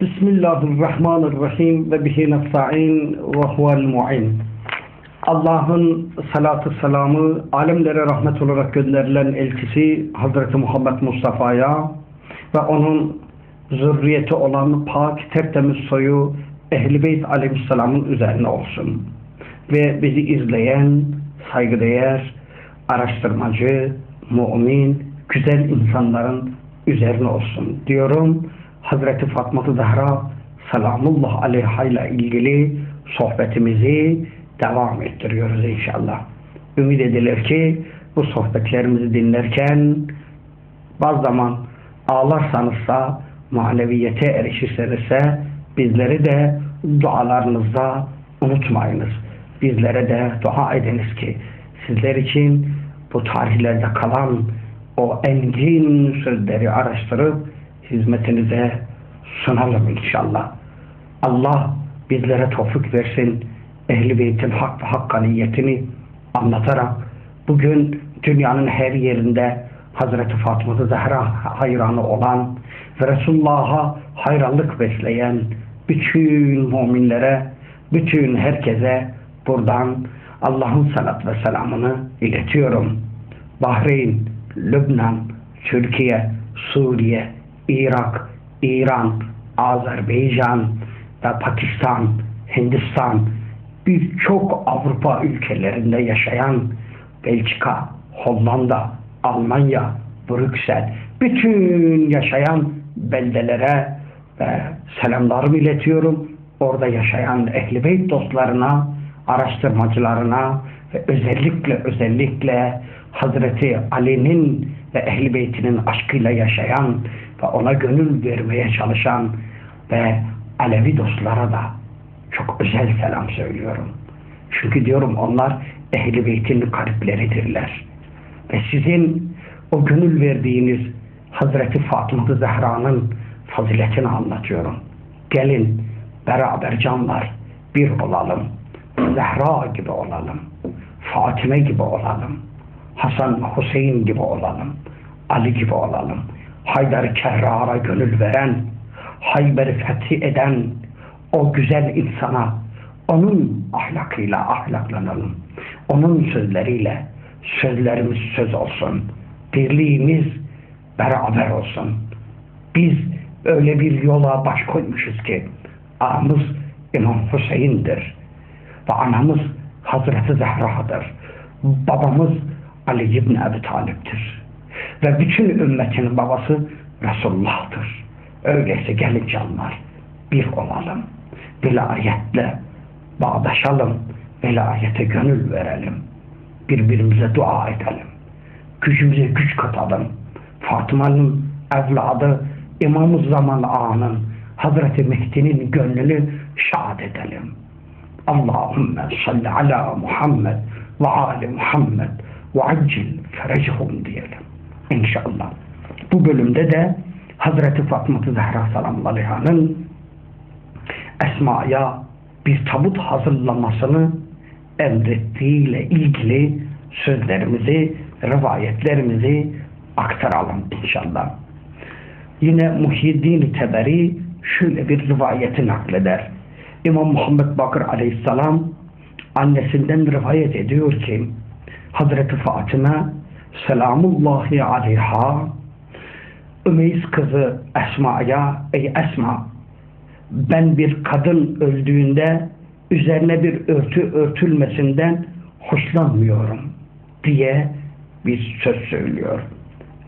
Bismillahirrahmanirrahim ve bihi nesta'in ve huvel mu'in. Allah'ın salatı selamı alemlere rahmet olarak gönderilen elçisi Hazreti Muhammed Mustafa'ya ve onun zürriyeti olan pak tertemiz soyu Ehl-i Beyt Aleyhisselam'ın üzerine olsun. Ve bizi izleyen saygıdeğer, araştırmacı, mümin, güzel insanların üzerine olsun diyorum. Hazreti Fatma Zahra selamullah aleyha ile ilgili sohbetimizi devam ettiriyoruz inşallah. Ümit edilir ki bu sohbetlerimizi dinlerken bazı zaman ağlarsanızsa maneviyete erişirsenizse bizleri de dualarınızda unutmayınız. Bizlere de dua ediniz ki sizler için bu tarihlerde kalan o engin sözleri araştırıp hizmetinize sunalım inşallah. Allah bizlere tofuk versin. Ehl-i Beyt'in hak ve hakkaniyetini anlatarak bugün dünyanın her yerinde Hazreti Fatıma Zahra hayranı olan ve Resulullah'a hayranlık besleyen bütün müminlere, bütün herkese buradan Allah'ın salat ve selamını iletiyorum. Bahreyn, Lübnan, Türkiye, Suriye, Irak, İran, Azerbaycan ve Pakistan, Hindistan, birçok Avrupa ülkelerinde yaşayan Belçika, Hollanda, Almanya, Brüksel, bütün yaşayan beldelere ve selamlarımı iletiyorum. Orada yaşayan Ehl-i Beyt dostlarına, araştırmacılarına ve özellikle özellikle Hazreti Ali'nin ve Ehl-i Beyt'inin aşkıyla yaşayan ve ona gönül vermeye çalışan ve Alevi dostlara da çok özel selam söylüyorum. Çünkü diyorum onlar Ehl-i Beyt'in kalpleridirler. Ve sizin o gönül verdiğiniz Hazreti Fatıma Zehra'nın faziletini anlatıyorum. Gelin beraber canlar bir olalım. Zehra gibi olalım. Fatime gibi olalım. Hasan Hüseyin gibi olalım. Ali gibi olalım. Haydar Kerrar'a gönül veren, Hayber'i fethi eden o güzel insana onun ahlakıyla ahlaklanalım. Onun sözleriyle sözlerimiz söz olsun. Birliğimiz beraber olsun. Biz öyle bir yola baş koymuşuz ki ağamız İmam Hüseyin'dir ve anamız Hazreti Zehra'dır. Babamız Ali İbni Ebi Talip'tir. Ve bütün ümmetin babası Resulullah'tır. Öyleyse gelin canlar bir olalım. Vilayetle bağdaşalım. Vilayete gönül verelim. Birbirimize dua edelim. Gücümüze güç katalım. Fatıma'nın evladı İmam-ı Zaman Ağa'nın Hazreti Mehdi'nin gönlünü şad edelim. Allahümme salli ala Muhammed ve ali Muhammed ve accil ferecihum diyelim. İnşallah. Bu bölümde de Hazreti Fatma Zahra aleyha'nın Esma'ya bir tabut hazırlamasını emrettiğiyle ilgili sözlerimizi, rivayetlerimizi aktaralım inşallah. Yine Muhyiddin Teberi şöyle bir rivayeti nakleder. İmam Muhammed Bakır aleyhisselam annesinden rivayet ediyor ki Hazreti Fatıma selamullahi aleyha Ümeyiz kızı Esma'ya ey Esma ben bir kadın öldüğünde üzerine bir örtü örtülmesinden hoşlanmıyorum diye bir söz söylüyor.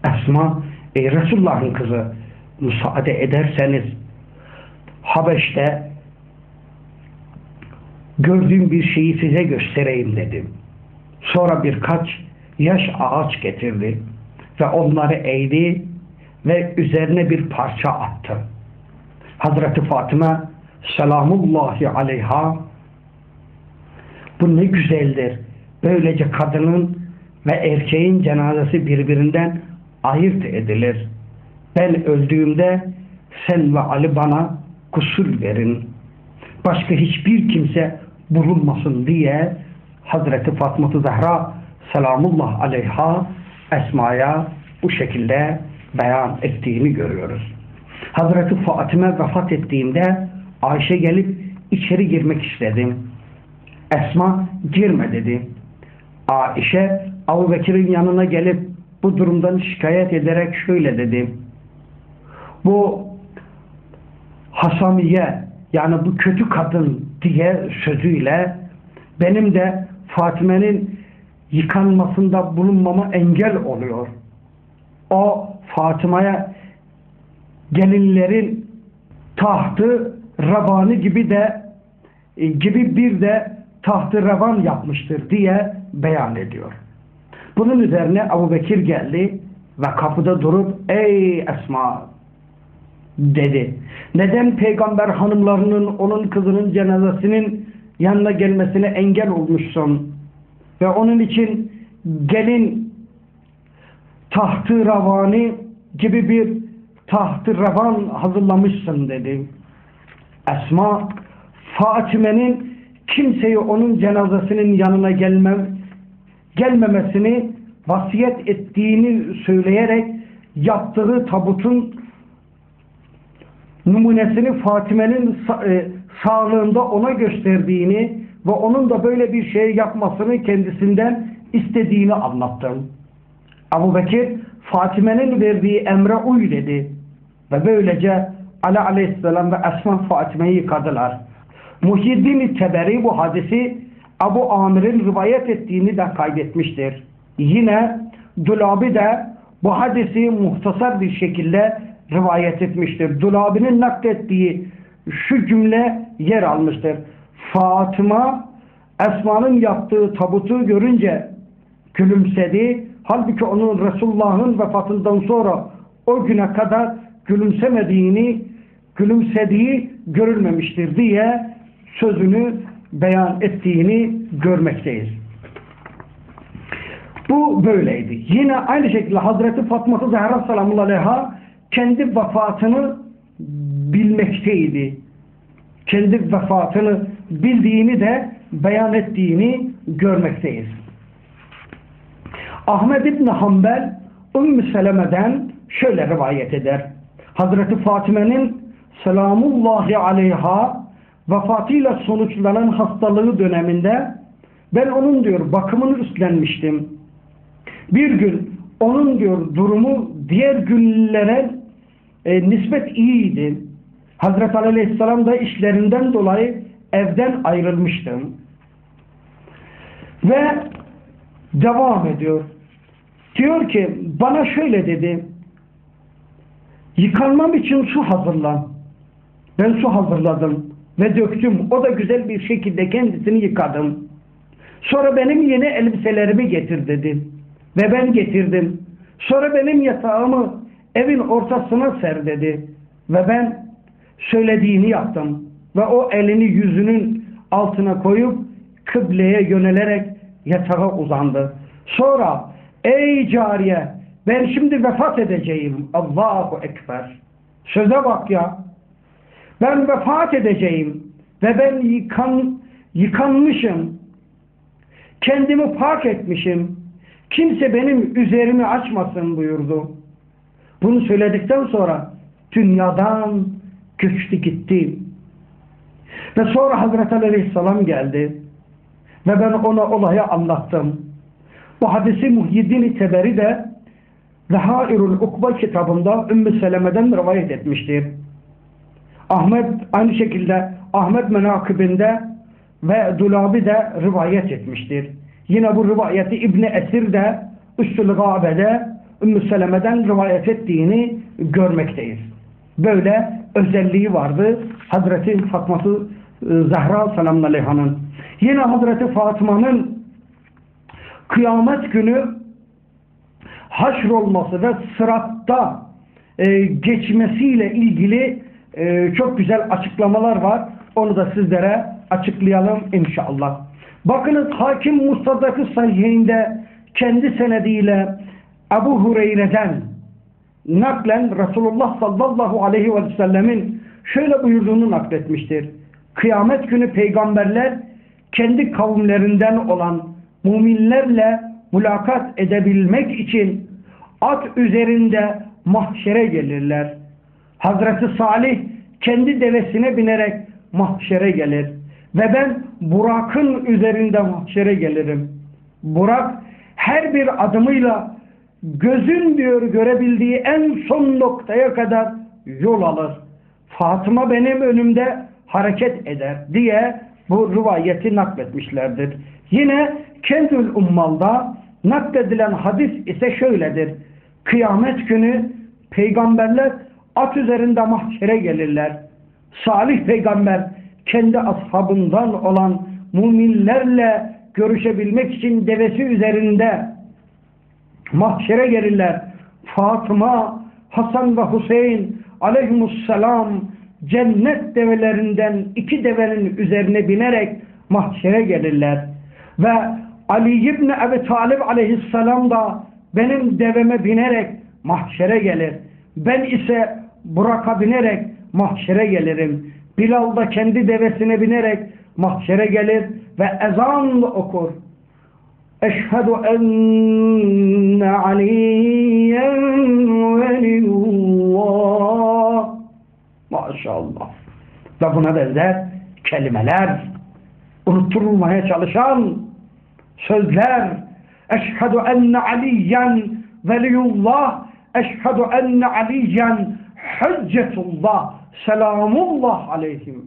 Esma ey Resulullah'ın kızı müsaade ederseniz Habeş'te gördüğüm bir şeyi size göstereyim dedim. Sonra birkaç yaş ağaç getirdi ve onları eğdi ve üzerine bir parça attı. Hazreti Fatıma selamullahi aleyha bu ne güzeldir. Böylece kadının ve erkeğin cenazesi birbirinden ayırt edilir. Ben öldüğümde sen ve Ali bana kusur verin. Başka hiçbir kimse bulunmasın diye Hazreti Fatma Zahra selamullah aleyha Esma'ya bu şekilde beyan ettiğini görüyoruz. Hazreti Fatime vefat ettiğinde Ayşe gelip içeri girmek istedi. Esma girme dedi. Ayşe Abu Bekir'in yanına gelip bu durumdan şikayet ederek şöyle dedi. Bu Hasamiye yani bu kötü kadın diye sözüyle benim de Fatime'nin yıkanmasında bulunmama engel oluyor. O Fatıma'ya gelinlerin tahtı rabani gibi de e, gibi bir de tahtı revan yapmıştır diye beyan ediyor. Bunun üzerine Abu Bekir geldi ve kapıda durup ey Esma dedi. Neden peygamber hanımlarının onun kızının cenazesinin yanına gelmesine engel olmuşsun? Ve onun için gelin tahtı ravani gibi bir tahtı ravan hazırlamışsın dedi. Esma Fatime'nin kimseyi onun cenazesinin yanına gelmem, gelmemesini vasiyet ettiğini söyleyerek yaptığı tabutun numunesini Fatime'nin e, sağlığında ona gösterdiğini ve onun da böyle bir şey yapmasını kendisinden istediğini anlattım. Abu Bekir Fatime'nin verdiği emre uy dedi. Ve böylece Ali Aleyhisselam ve Esma Fatime'yi yıkadılar. Muhyiddin Teberi bu hadisi Abu Amir'in rivayet ettiğini de kaydetmiştir. Yine Dulabi de bu hadisi muhtasar bir şekilde rivayet etmiştir. Dulabi'nin naklettiği şu cümle yer almıştır. Fatıma Esma'nın yaptığı tabutu görünce gülümsedi. Halbuki onun Resulullah'ın vefatından sonra o güne kadar gülümsemediğini, gülümsediği görülmemiştir diye sözünü beyan ettiğini görmekteyiz. Bu böyleydi. Yine aynı şekilde Hazreti Fatma Zahra sallallahu aleyha kendi vefatını bilmekteydi. Kendi vefatını bildiğini de beyan ettiğini görmekteyiz. Ahmed İbni Hanbel Ümmü Seleme'den şöyle rivayet eder. Hazreti Fatime'nin selamullahi aleyha vefatıyla sonuçlanan hastalığı döneminde ben onun diyor bakımını üstlenmiştim. Bir gün onun diyor durumu diğer günlere e, nispet iyiydi. Hazreti Aleyhisselam da işlerinden dolayı evden ayrılmıştım. Ve devam ediyor. Diyor ki bana şöyle dedi. Yıkanmam için su hazırlan. Ben su hazırladım ve döktüm. O da güzel bir şekilde kendisini yıkadım. Sonra benim yeni elbiselerimi getir dedi. Ve ben getirdim. Sonra benim yatağımı evin ortasına ser dedi. Ve ben söylediğini yaptım. Ve o elini yüzünün altına koyup kıbleye yönelerek yatağa uzandı. Sonra ey cariye ben şimdi vefat edeceğim. Allahu Ekber. Söze bak ya. Ben vefat edeceğim. Ve ben yıkan, yıkanmışım. Kendimi pak etmişim. Kimse benim üzerimi açmasın buyurdu. Bunu söyledikten sonra dünyadan göçtü gitti. Ve sonra Hazreti Aleyhisselam geldi. Ve ben ona olayı anlattım. Bu hadisi Muhyiddin Teberi de Zehairul Ukba kitabında Ümmü Seleme'den rivayet etmiştir. Ahmet aynı şekilde Ahmet menakibinde ve Dulabi de rivayet etmiştir. Yine bu rivayeti İbni Esir de Üstül Gabe'de Ümmü Seleme'den rivayet ettiğini görmekteyiz. Böyle özelliği vardı Hazreti Fatma'sı Zahra Selamun Aleyha'nın. Yine Hazreti Fatma'nın kıyamet günü haşrolması ve sıratta e, geçmesiyle ilgili e, çok güzel açıklamalar var. Onu da sizlere açıklayalım inşallah. Bakınız Hakim Mustadak'ı sahihinde kendi senediyle Ebu Hureyre'den naklen Resulullah sallallahu aleyhi ve sellemin şöyle buyurduğunu nakletmiştir. Kıyamet günü peygamberler kendi kavimlerinden olan müminlerle mülakat edebilmek için at üzerinde mahşere gelirler. Hazreti Salih kendi devesine binerek mahşere gelir. Ve ben Burak'ın üzerinde mahşere gelirim. Burak her bir adımıyla gözün diyor görebildiği en son noktaya kadar yol alır. Fatıma benim önümde hareket eder diye bu rivayeti nakletmişlerdir. Yine Kendül Ummal'da nakledilen hadis ise şöyledir. Kıyamet günü peygamberler at üzerinde mahşere gelirler. Salih peygamber kendi ashabından olan müminlerle görüşebilmek için devesi üzerinde mahşere gelirler. Fatıma, Hasan ve Hüseyin aleyhimusselam cennet develerinden iki devenin üzerine binerek mahşere gelirler. Ve Ali İbni Ebi Talib aleyhisselam da benim deveme binerek mahşere gelir. Ben ise Burak'a binerek mahşere gelirim. Bilal da kendi devesine binerek mahşere gelir ve ezan okur. Eşhedü enne aliyen veliyullah. Maşallah. Ve buna benzer kelimeler, unutturulmaya çalışan sözler. Eşhedü enne aliyen veliyullah. Eşhedü enne aliyen hüccetullah. Selamullah aleyhim.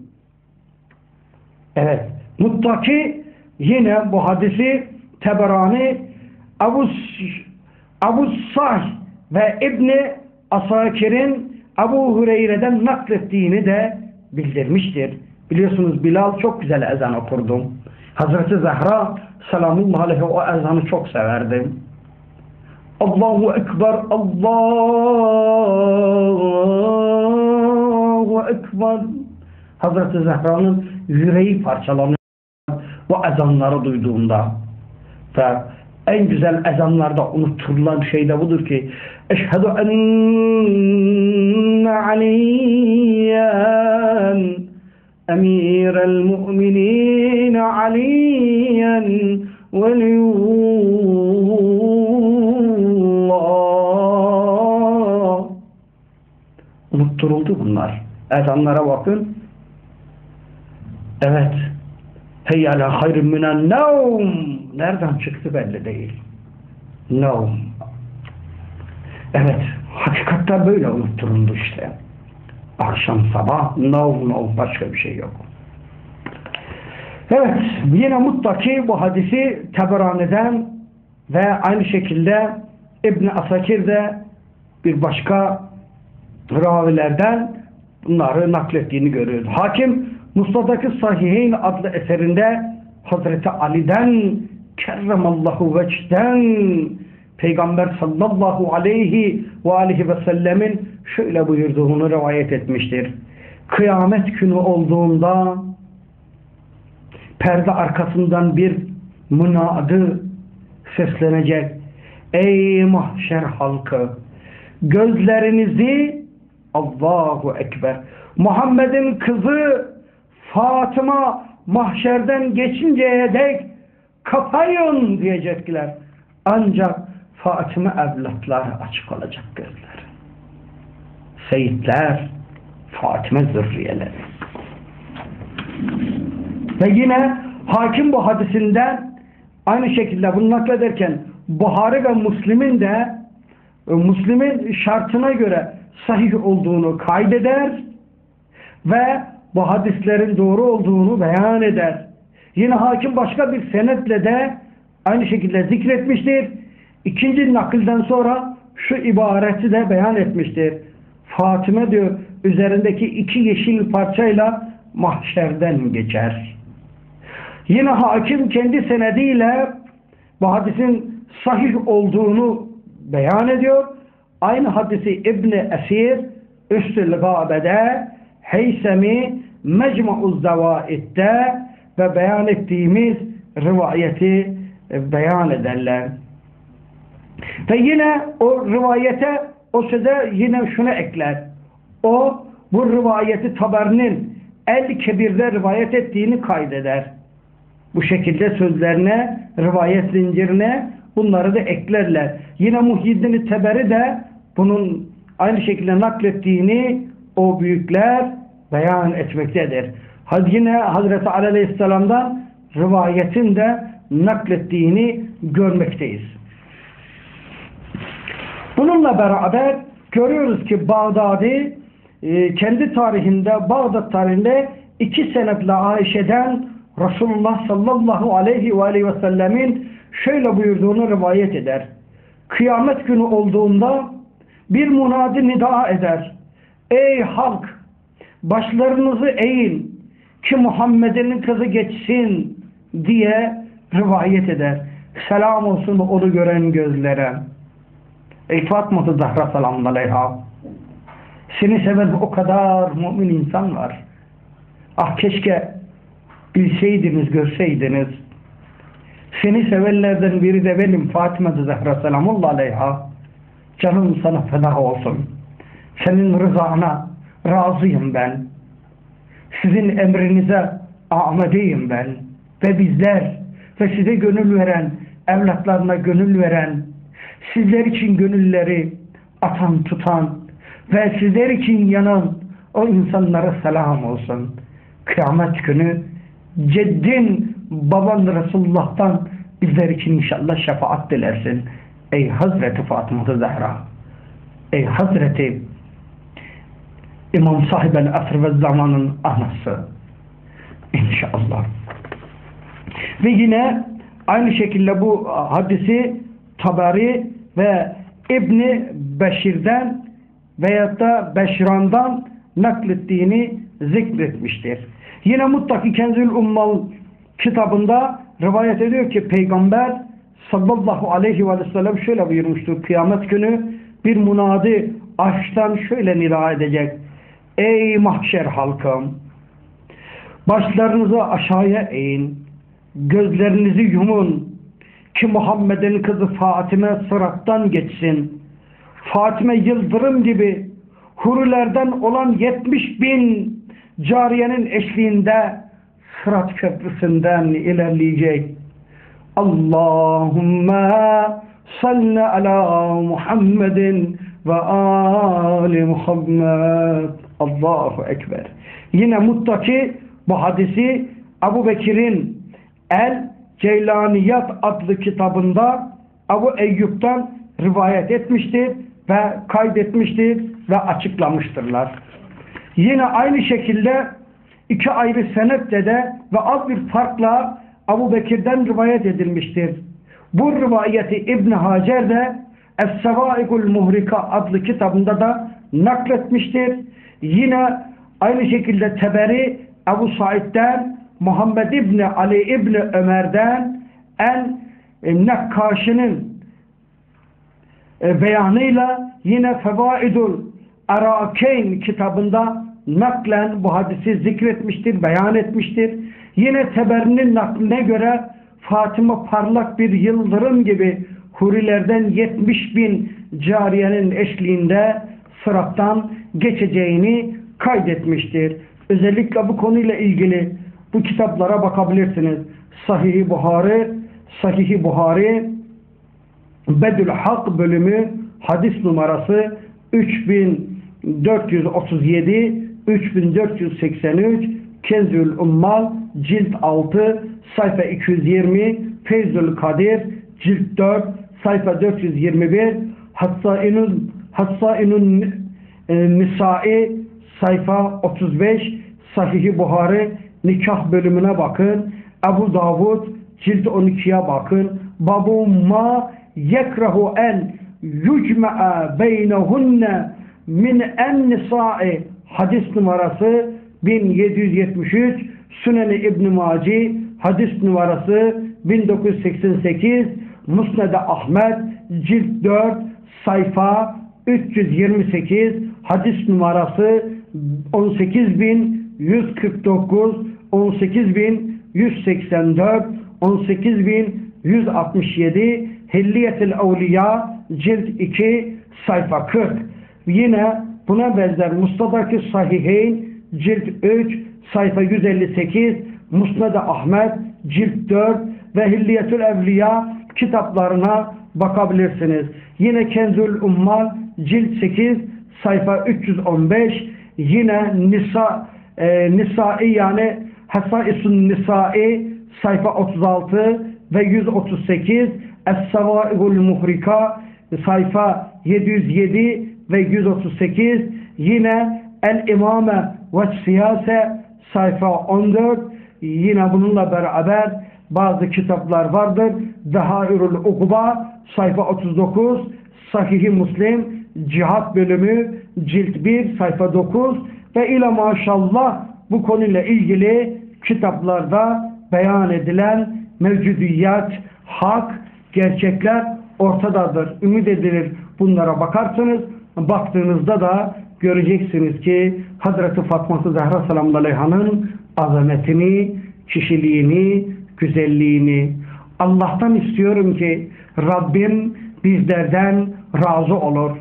Evet. Muttaki yine bu hadisi Teberani Abu, Abu Sah ve İbni Asakir'in Abu Hureyre'den naklettiğini de bildirmiştir. Biliyorsunuz Bilal çok güzel ezan okurdu. Hazreti Zahra selamullah aleyhi o ezanı çok severdi. Allahu Ekber, Allahu Ekber. Hazreti Zahra'nın yüreği parçalanıyor bu ezanları duyduğunda. Ve en güzel ezanlarda unutturulan şey de budur ki Eşhedü enne aliyen emirel mu'minin aliyen veliyullah unutturuldu bunlar. Ezanlara bakın. Evet. Heyyala hayrun minen nevm. Nereden çıktı belli değil. Nevm. Evet. Hakikatte böyle unutturuldu işte. Akşam sabah nevm nevm başka bir şey yok. Evet. Yine mutlaki bu hadisi Teberani'den ve aynı şekilde İbn Asakir'de bir başka ravilerden bunları naklettiğini görüyoruz. Hakim Mustafa'daki Sahiheyn adlı eserinde Hazreti Ali'den kerremallahu veçten Peygamber sallallahu aleyhi ve aleyhi ve sellemin şöyle buyurduğunu rivayet etmiştir. Kıyamet günü olduğunda perde arkasından bir münadı seslenecek. Ey mahşer halkı gözlerinizi Allahu Ekber Muhammed'in kızı Fatıma mahşerden geçinceye dek kapayın diyecekler. Ancak Fatıma evlatları açık olacak gözleri. Seyitler Fatıma zürriyeleri. Ve yine hakim bu hadisinden aynı şekilde bunu naklederken Buhari ve Müslim'in de Müslim'in şartına göre sahih olduğunu kaydeder ve bu hadislerin doğru olduğunu beyan eder. Yine hakim başka bir senetle de aynı şekilde zikretmiştir. İkinci nakilden sonra şu ibareti de beyan etmiştir. Fatime diyor üzerindeki iki yeşil parçayla mahşerden geçer. Yine hakim kendi senediyle bu hadisin sahih olduğunu beyan ediyor. Aynı hadisi İbni Esir Üstül Gabe'de Heysemi Mecmu'uz Zevaid'de ve beyan ettiğimiz rivayeti beyan ederler. Ve yine o rivayete o söze yine şunu ekler. O bu rivayeti Taber'in El Kebir'de rivayet ettiğini kaydeder. Bu şekilde sözlerine, rivayet zincirine bunları da eklerler. Yine Muhyiddin Teberi de bunun aynı şekilde naklettiğini o büyükler beyan etmektedir. Yine Hazreti Ali Aleyhisselam'dan rivayetin de naklettiğini görmekteyiz. Bununla beraber görüyoruz ki Bağdadi e, kendi tarihinde Bağdat tarihinde iki senetle Ayşe'den Resulullah sallallahu aleyhi ve aleyhi ve sellemin şöyle buyurduğunu rivayet eder. Kıyamet günü olduğunda bir munadi nida eder. Ey halk başlarınızı eğin ki Muhammed'in kızı geçsin diye rivayet eder. Selam olsun onu gören gözlere. Ey Fatma-ı Zahra selamun. Seni seven o kadar mümin insan var. Ah keşke bilseydiniz, görseydiniz. Seni sevenlerden biri de benim Fatıma-ı Zahra selamun aleyha. Canım sana feda olsun. Senin rızana razıyım ben. Sizin emrinize amadeyim ben. Ve bizler ve size gönül veren, evlatlarına gönül veren, sizler için gönülleri atan tutan ve sizler için yanan o insanlara selam olsun. Kıyamet günü ceddin baban Resulullah'tan bizler için inşallah şefaat dilersin. Ey Hazreti Fatıma Zahra. Ey Hazreti İmam Sahibel Asr ve Zaman'ın anası. İnşallah. Ve yine aynı şekilde bu hadisi Tabari ve İbni Beşir'den veyahut da Beşran'dan naklettiğini zikretmiştir. Yine Muttaki Kenzül Ummal kitabında rivayet ediyor ki Peygamber sallallahu aleyhi ve sellem şöyle buyurmuştur. Kıyamet günü bir munadi aşktan şöyle nida edecek. Ey mahşer halkım! Başlarınızı aşağıya eğin. Gözlerinizi yumun. Ki Muhammed'in kızı Fatime sırattan geçsin. Fatime yıldırım gibi hurilerden olan 70 bin cariyenin eşliğinde Sırat Köprüsü'nden ilerleyecek. Allahümme salli ala Muhammedin ve ali Muhammed. Allahu Ekber. Yine muttaki bu hadisi Ebu Bekir'in El Ceylaniyat adlı kitabında Ebu Eyyub'dan rivayet etmiştir ve kaydetmiştir ve açıklamıştırlar. Yine aynı şekilde iki ayrı senetle de ve az bir farkla Abu Bekir'den rivayet edilmiştir. Bu rivayeti İbn Hacer de Es-Sevaikul Muhrika adlı kitabında da nakletmiştir. Yine aynı şekilde Teberi Ebu Said'den Muhammed İbni Ali İbni Ömer'den en e, Nekkaşı'nın e, beyanıyla yine Fevaidul Arakeyn kitabında naklen bu hadisi zikretmiştir, beyan etmiştir. Yine Teber'in nakline göre Fatıma parlak bir yıldırım gibi hurilerden 70 bin cariyenin eşliğinde sırattan geçeceğini kaydetmiştir. Özellikle bu konuyla ilgili bu kitaplara bakabilirsiniz. Sahih-i Buhari, Sahih-i Buhari, Bedül Hak bölümü hadis numarası 3437 3483 Kenzül Ummal cilt 6 sayfa 220 Feyzül Kadir cilt 4 sayfa 421 Hassainun Hassainun e, Nisai sayfa 35 Sahih-i Buhari nikah bölümüne bakın. Ebu Davud cilt 12'ye bakın. Babu ma yekrahu en yucma'a beynehunne min en nisa'i hadis numarası 1773 Süneni İbn Maci hadis numarası 1988 Musned Ahmet cilt 4 sayfa 328 hadis numarası 18149 18184 18167 Hilliyetil Evliya cilt 2 sayfa 40 yine buna benzer Mustadaki Sahiheyn cilt 3 sayfa 158 Musned Ahmet cilt 4 ve Hilliyetül Evliya kitaplarına bakabilirsiniz. Yine Kenzül Ummal cilt 8 sayfa 315 yine Nisa e, Nisai yani Hasaisun Nisai sayfa 36 ve 138 Es-Savaigul Muhrika sayfa 707 ve 138 yine El-İmame ve Siyase sayfa 14 yine bununla beraber bazı kitaplar vardır. Dehairul Ukba sayfa 39 Sahih-i Müslim Cihat bölümü cilt 1 sayfa 9 ve ile maşallah bu konuyla ilgili kitaplarda beyan edilen mevcudiyat, hak, gerçekler ortadadır. Ümit edilir bunlara bakarsınız. Baktığınızda da göreceksiniz ki Hazreti Fatma Zahra Selamun Aleyha'nın azametini, kişiliğini, güzelliğini Allah'tan istiyorum ki Rabbim bizlerden razı olur.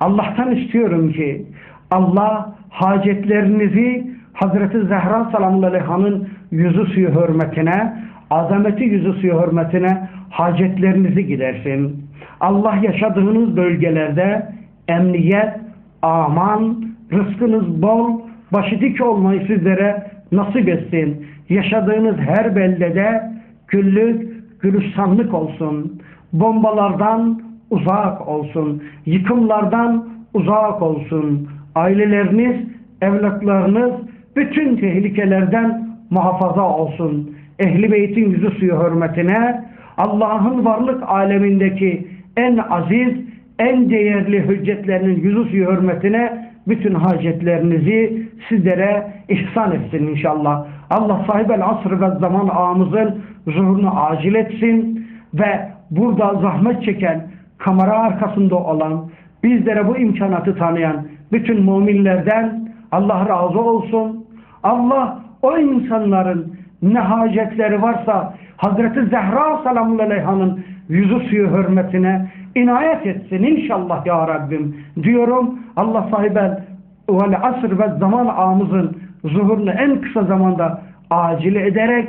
Allah'tan istiyorum ki Allah hacetlerinizi Hazreti Zehra Selamun Aleyha'nın yüzü suyu hürmetine, azameti yüzü suyu hürmetine hacetlerinizi gidersin. Allah yaşadığınız bölgelerde emniyet, aman, rızkınız bol, başı dik olmayı sizlere nasip etsin. Yaşadığınız her beldede güllük, gülistanlık olsun. Bombalardan uzak olsun. Yıkımlardan uzak olsun. Aileleriniz, evlatlarınız bütün tehlikelerden muhafaza olsun. Ehli beytin yüzü suyu hürmetine Allah'ın varlık alemindeki en aziz, en değerli hüccetlerinin yüzü suyu hürmetine bütün hacetlerinizi sizlere ihsan etsin inşallah. Allah sahibel asr ve zaman ağamızın zuhurunu acil etsin ve burada zahmet çeken, kamera arkasında olan, bizlere bu imkanatı tanıyan bütün müminlerden Allah razı olsun. Allah o insanların ne hacetleri varsa Hazreti Zehra salamun aleyhanın yüzü suyu hürmetine inayet etsin inşallah ya Rabbim diyorum. Allah sahibel vel asr ve zaman ağımızın zuhurunu en kısa zamanda acile ederek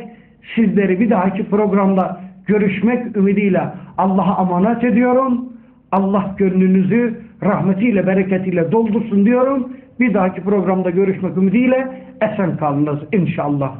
sizleri bir dahaki programda görüşmek ümidiyle Allah'a emanet ediyorum. Allah gönlünüzü rahmetiyle, bereketiyle doldursun diyorum. Bir dahaki programda görüşmek ümidiyle esen kalınız inşallah.